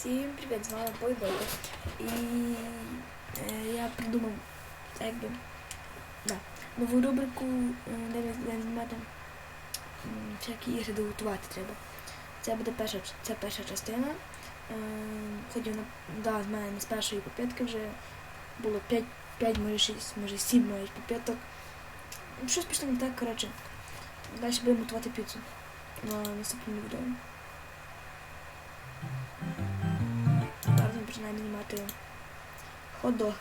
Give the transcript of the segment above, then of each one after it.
Всім привіт, з вами Бой Бойко. І е, я придумав якби, да, нову рубрику, е, де ми знімати всякі ігри, де треба. Це буде перша, це перша частина. Е, хоч вона, да, з мене з першої попитки вже було 5, 5 може 6, може 7 навіть попиток. Щось пішло не так, коротше. Далі будемо готувати піцу на наступному відео. Починаємо знімати хот-дог.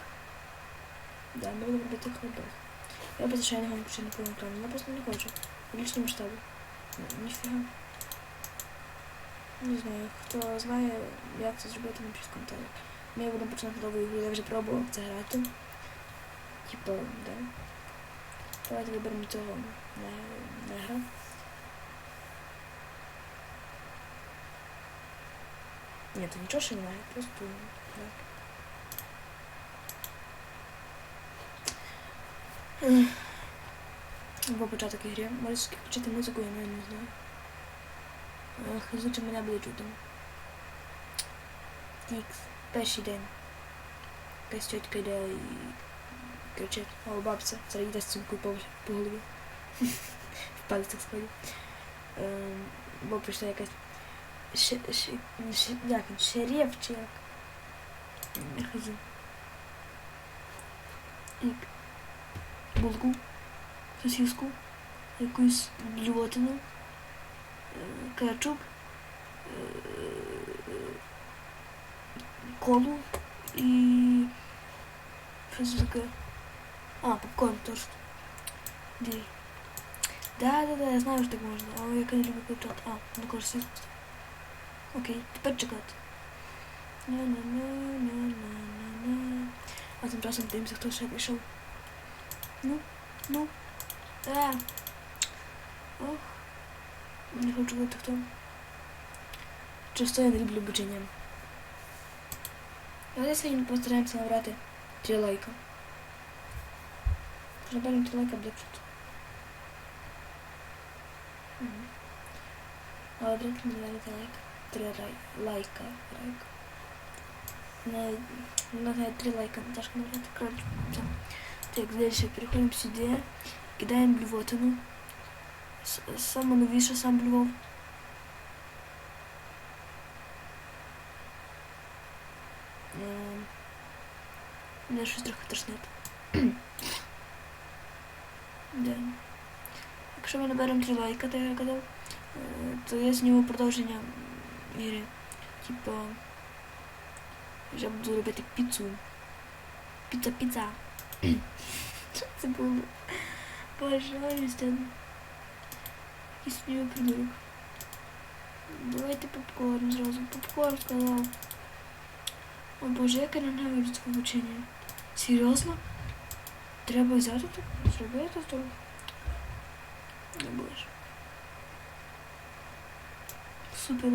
Да, ми будемо робити хот-дог. Я без звичайного не почну по екрану. Я просто не хочу. В лічному Ніфіга. Не знаю, хто знає, як це зробити, напишіть в коментарях. Ми будемо починати нову ігру, я вже пробував це грати. Типа, да. Давайте виберемо цього не, не Ні, то нічого ще немає, просто. Ех. Або початок ігри. Можеш включити музику, я не знаю. Ах, звучить мене буде чути. Тікс. Перший день. Якась тітка йде і кричить. О, бабця, зараз їде з цинкою по, по голові. В пальцях сходить. Бо прийшла якась Szy, szy, szy, jak? Szeryf czy jak? Chodzi. Jak? Булку, сосиску, якусь блюватину, кетчуп, колу и щось таке. А, попкорн тоже. Дей. Да, да, да, я знаю, что так можна, але я не люблю кетчуп. А, ну кажется, Окей, тепер чекати. А тим часом дивимося, хто ще прийшов. Ну, ну. Е. Ох. Не хочу бути хто. Часто я не люблю бучення. Але сьогодні постараємося набрати три лайка. Наберемо три лайка буде круто. Мгм. Але треба набрати лайк три рай, лайка. лайка. Не, не знаю, три лайка не тяжко набрати. Коротше, все. Так, далі переходимо сюди. Кидаємо блювотину. С- Саме новіше сам блював. Ем, Мене щось трохи тошнить. Да. Якщо ми наберемо три лайка, так як я казав, е, то я зніму продовження ігри. Типа. Я буду робити піцу. Піца, піца. Що це було? Пожалуйста. Якийсь мій придурок. Давайте попкорн зразу. Попкорн сказав. О боже, як я ненавиджу це обучення. Серйозно? Треба взяти так? Зробити то? Не боже. Супер.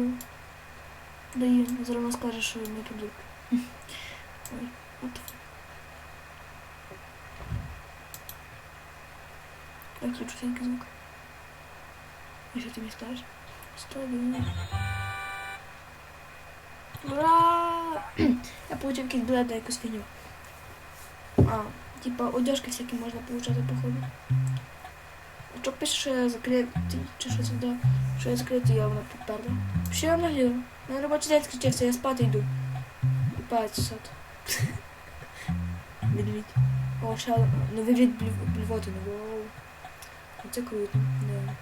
Дає, зараз скаже, що не продукт. Ой, от. Включу всякий звук. І що ти мені скажеш? Стабільно. Ура! Я получив якийсь білет на якусь фігню. А, типа одежки всякі можна получати, походу. Що пише, що я закритий, чи що сюди, що я закритий, я вона поперла. Що я наглію? На робочий день скінчився, я спати йду. І палець сад. Медвідь. О, ще новий від блювотини. Вау. Це круто. Да.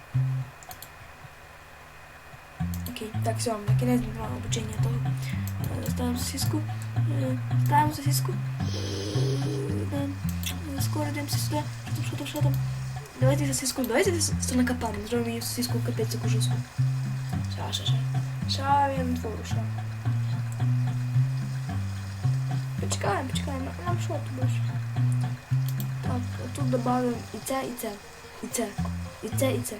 Окей, так, все, на кінець два обучення того. Е, Ставимо сосиску. Е, Ставимо сосиску. Е. Скоро дивимося сюди. Що там, що там, що там? Давайте сосиску, давайте сосиску накопаємо. Зробимо її сосиску капець яку жорстку. Ша, ша, ша. Не твору, ша. Почекаємо, почекаємо. Нам що тут більше? Так, тут додаємо і це, і це. І це. І це, і це.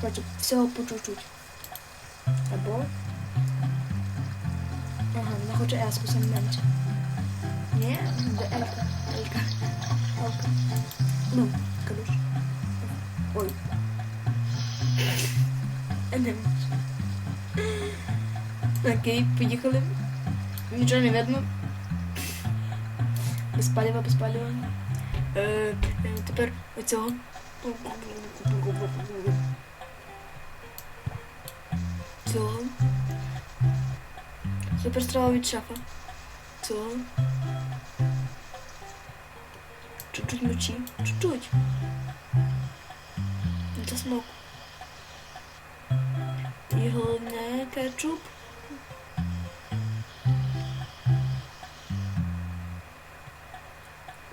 Короче, всього по чуть-чуть. Або. Ага, вона хоче еску сам менше. Ні, де елька. Елька. Елка. Ну, калюш. Ой. Не менше. Окей, поїхали. Нічого не видно. Без палива. Е, е, тепер оцього. Цього. Суперстрава від шефа. Цього. Чуть-чуть мочі. Чуть-чуть. Це смок. Головне кетчуп.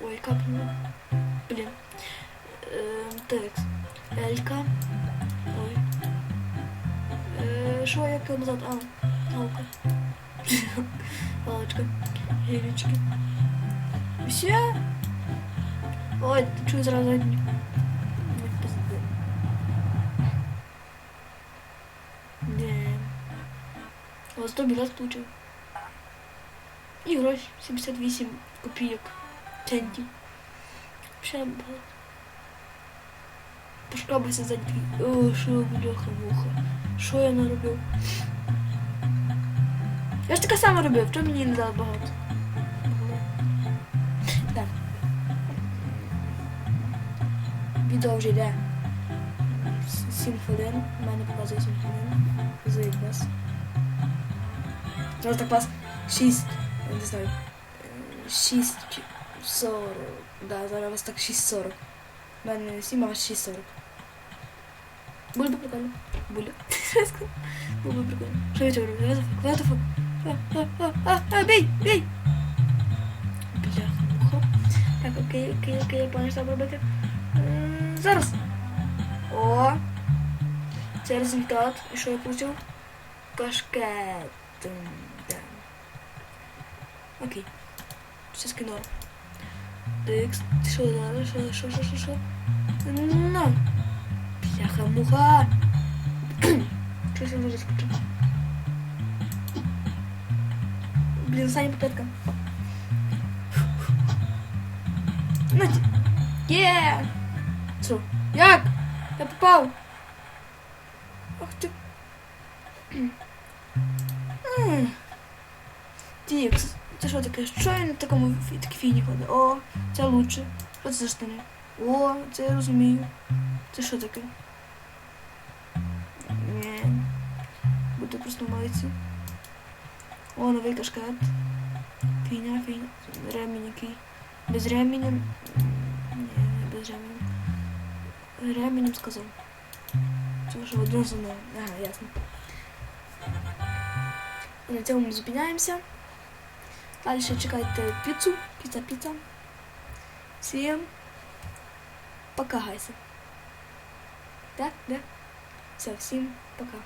Ой, капнуло. Блін. Е, так. Елька. Ой. Е, що як назад? А, галка. Галочка. Гілечки. Все. Ой, чую зразу задні. Ось 100 білет получив. І гроші 78 копійок. Центів. Ще багато. Пошкабився за дві. О, що бляха муха. Що я наробив? Я ж таке саме робив, чому мені не дали багато? Так. Відео вже йде 7 хвилин. У мене показує 7 хвилин. Заїдь вас. Так вас 6, я не знаю, 6 40. Да, зараз у вас так 6.40. У мене 7, а у вас 6.40. Було би прикольно. Було. Було би прикольно. Що я тебе роблю? What the fuck? What the fuck? А, бей, бей! Бляха, муха. Так, окей, окей, окей, я понял, що робити. Зараз. О! Це результат. І що я получив? Кашкет. М, Да. Окей. Все скинуло. Дикс. Що далі? Що, що, що, що, що? На. Бляха, муха. Щось я вже скучив. Блін, Саня попитка. Нать. Є! Що? Як? Я попав. Ах ти. М. Це що таке? Що я на такому фіні ходить? О, це лучше. Що це за штани? О, це я розумію. Це що таке? Ні. Буду просто молитися. О, новий кашкет. Фіня, фіня. Ремінь який. Без ременя. Ні, не без ременя. Ременем сказав. Це що одну за мною. Ага, ясно. На цьому ми зупиняємося. Далі чекайте піцу. Піца, піца. Всім пока, гайся. Да? Да? Все, всім пока.